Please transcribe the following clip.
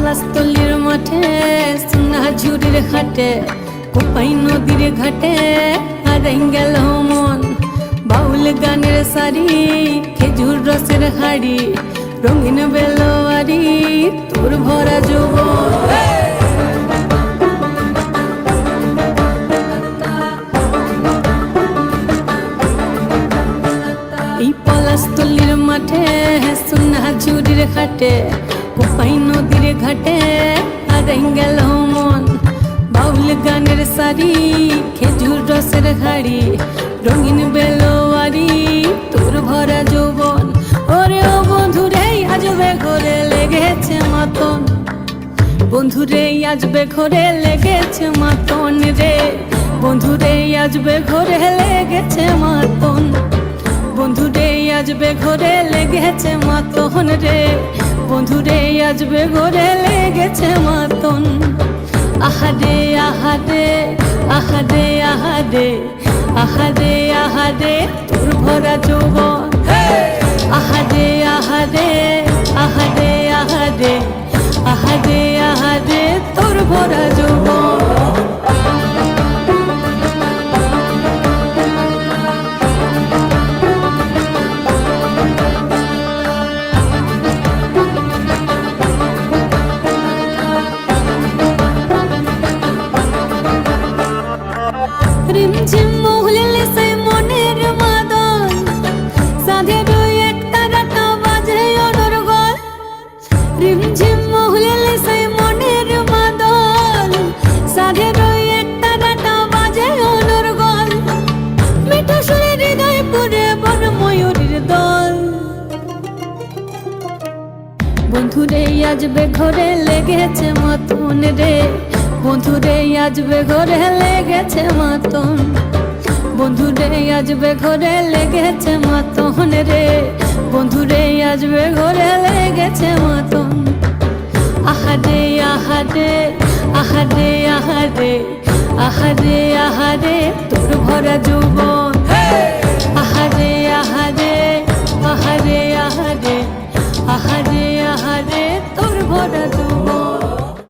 পলাশতলির মাঠে সোনাঝুরির হাটে কোপাই নদীর ঘাটে, হারাই গেল মন। বাউল গানের সারি, খেজুর রসের হাড়ি, রঙিন বেলোয়ারি, তোর ভরা যুব এই পলাশতলির মাঠে সোনাঝুরির ঘাটে কোপাই নদীর ঘাটে হারাই গেল মন বাউল গানের শাড়ি খেজুর রসের হাড়ি রঙিন বেলোয়ারি তোর ভরা যৌবন ওরে ও বন্ধুরে আজবে ঘরে লেগেছে মতন বন্ধুরে আজবে ঘরে লেগেছে মাতন রে বন্ধুরে আজবে ঘরে লেগেছে মাতন বন্ধুরে আজবে ঘরে লেগেছে মাতন রে বন্ধুরে আজবে বেগরে লেগেছে মাতন। আহাদে আহাদে আহাদে আহাদে আহাদে আহাদে তোর ভরা যৌবন। রিমঝিম মহুলে সে মনের মাদন সাধের এক তারাটা বাজে অনর্গল রিমঝিম মহুলে সে মনের মাদন সাধের এক তারাটা বাজে অনর্গল মিঠা সুরে হৃদয় ময়ূরীর দল। বন্ধুরে আজবে ঘরে লেগেছে মতন রে। বন্ধুরে আজবে ঘরে লেগেছে বন্ধু রে আজবে ঘরে লেগেছে মাতন রে। বন্ধু রে আজবে ঘরে লেগেছে মাতন। আহারে আহারে আহারে আহারে আহারে আহারে, তোর ভরা যৌবন